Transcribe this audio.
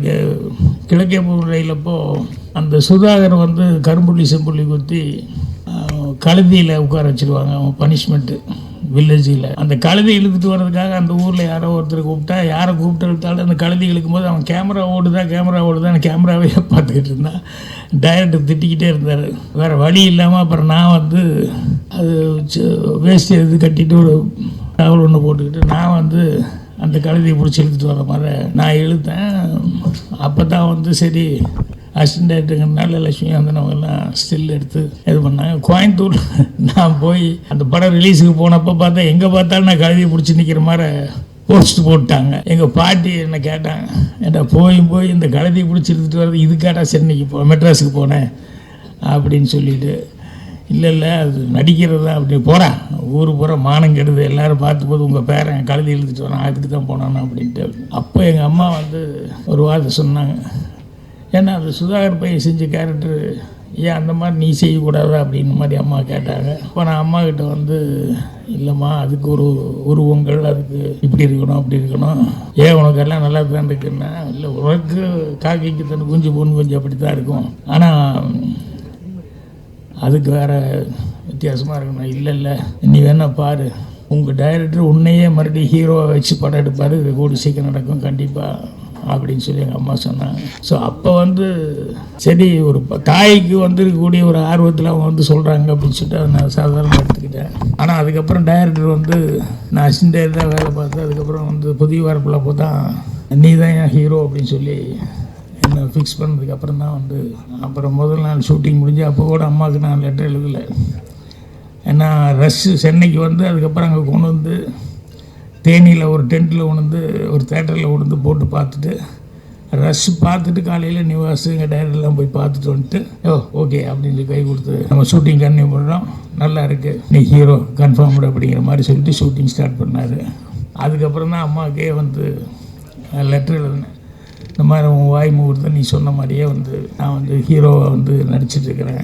எனக்கு கிழக்கே ரயிலப்போ அந்த சுதாகர் வந்து கரும்புள்ளி செம்புள்ளி குத்தி கழுதியில் உட்கார வச்சிருவாங்க அவன் பனிஷ்மெண்ட்டு வில்லேஜில். அந்த கழுதை இழுத்துட்டு வர்றதுக்காக அந்த ஊரில் யாரோ ஒருத்தர் கூப்பிட்டா யாரை கூப்பிட்டு இழுத்தாலும் அந்த கழுதி இழுக்கும் போது அவன் கேமரா ஓடுதா கேமரா ஓடுதான் கேமராவே பார்த்துக்கிட்டு இருந்தான். டைரக்டர் திட்டிக்கிட்டே இருந்தார். வேறு வழி இல்லாமல் அப்புறம் நான் வந்து அது வேஸ்ட் இது கட்டிட்டு ஒரு டவல் ஒன்று போட்டுக்கிட்டு நான் வந்து அந்த கழுதையை பிடிச்சி இழுத்துட்டு வர மாதிரி நான் இழுத்தேன். அப்போ தான் வந்து சரி அசிஸ்டன்ட் டேரக்டருங்கிறனால லட்சுமி வந்தனவங்கெல்லாம் ஸ்டில் எடுத்து இது பண்ணாங்க. கோயம்புத்தூர் நான் போய் அந்த படம் ரிலீஸுக்கு போனப்போ பார்த்தா எங்கே பார்த்தாலும் நான் கழுதியை பிடிச்சி நிற்கிற மாதிரி போஸ்ட் போட்டாங்க. எங்கள் பாட்டி என்னை கேட்டாங்க என்ன போய் போய் இந்த கழுதியை பிடிச்சி எடுத்துகிட்டு வர்றது இதுக்காட்டா சென்னைக்கு போ மெட்ராஸுக்கு போனேன் அப்படின்னு சொல்லிட்டு இல்லை இல்லை அது நடிக்கிறது தான் அப்படி போகிறேன் ஊர் பூரா மானம் கெடுது. எல்லாரும் பார்த்து போது உங்கள் பேரன் கழுதி எழுதிட்டு வரேன். அதுக்கு தான் போனானு அப்படின்ட்டு. அப்போ எங்கள் அம்மா வந்து ஒரு வார்த்தை சொன்னாங்க. ஏன்னா அது சுதாகர் பையன் செஞ்ச கேரக்டர் ஏன் அந்த மாதிரி நீ செய்யக்கூடாதா அப்படின்னு மாதிரி அம்மா கேட்டாங்க. இப்போ நான் அம்மா கிட்ட வந்து இல்லைம்மா அதுக்கு ஒரு உருவங்கள் அதுக்கு இப்படி இருக்கணும் அப்படி இருக்கணும். ஏன் உனக்கு எல்லாம் நல்லா தான் இருக்குன்னா இல்லை உனக்கு காக்கைக்கு தன் குஞ்சு பொண்ணு குஞ்சு அப்படி தான் இருக்கும். ஆனால் அதுக்கு வேறு வித்தியாசமாக இருக்கணும். இல்லை இல்லை. நீ வேணால் பாரு. உங்கள் டைரக்டர் உன்னையே மறுபடியும் ஹீரோவை வச்சு படம் எடுப்பார். இது கூடி சீக்கிரம் நடக்கும். கண்டிப்பாக அப்படின்னு சொல்லி எங்கள் அம்மா சொன்னாங்க. ஸோ அப்போ வந்து சரி ஒரு ப- தாய்க்கு வந்துருக்கக்கூடிய ஒரு ஆர்வத்தில் அவங்க வந்து சொல்கிறாங்க அப்படின்னு சொல்லிட்டு அதை நான் சாதாரண எடுத்துக்கிட்டேன். ஆனால் அதுக்கப்புறம் டைரக்டர் வந்து நான் அசிஸ்டே தான் வேலை பார்த்தேன் அதுக்கப்புறம் வந்து புதிய வரப்பில் அப்போ தான் நீ தான் என் ஹீரோ அப்படின்னு சொல்லி என்னை ஃபிக்ஸ் பண்ணதுக்கு அப்புறம் தான் வந்து அப்புறம் முதல் நாள் ஷூட்டிங் முடிஞ்சு அப்போ கூட அம்மாவுக்கு நான் லெட்டர் எழுதலை. ஏன்னா ரஷ்ஷு சென்னைக்கு வந்து அதுக்கப்புறம் அங்கே கொண்டு வந்து தேனியில் ஒரு டென்ட்டில் உணர்ந்து ஒரு தேட்டரில் உணர்ந்து போட்டு பார்த்துட்டு ரஷ் பார்த்துட்டு காலையில் நிவாஸ் எங்கள் டேரக்டர்லாம் போய் பார்த்துட்டு வந்துட்டு ஓ ஓகே அப்படின்னு சொல்லி கை கொடுத்து நம்ம ஷூட்டிங் கன்னியூ பண்ணுறோம் நல்லா இருக்குது நீ ஹீரோ கன்ஃபார்ம்டு அப்படிங்கிற மாதிரி சொல்லிட்டு ஷூட்டிங் ஸ்டார்ட் பண்ணார். அதுக்கப்புறம் தான் அம்மாவுக்கே வந்து லெட்டர் எழுதினேன். இந்த மாதிரி உன் வாய் முகூர்த்தம் நீ சொன்ன மாதிரியே வந்து நான் வந்து ஹீரோவாக வந்து நடிச்சிட்ருக்கிறேன்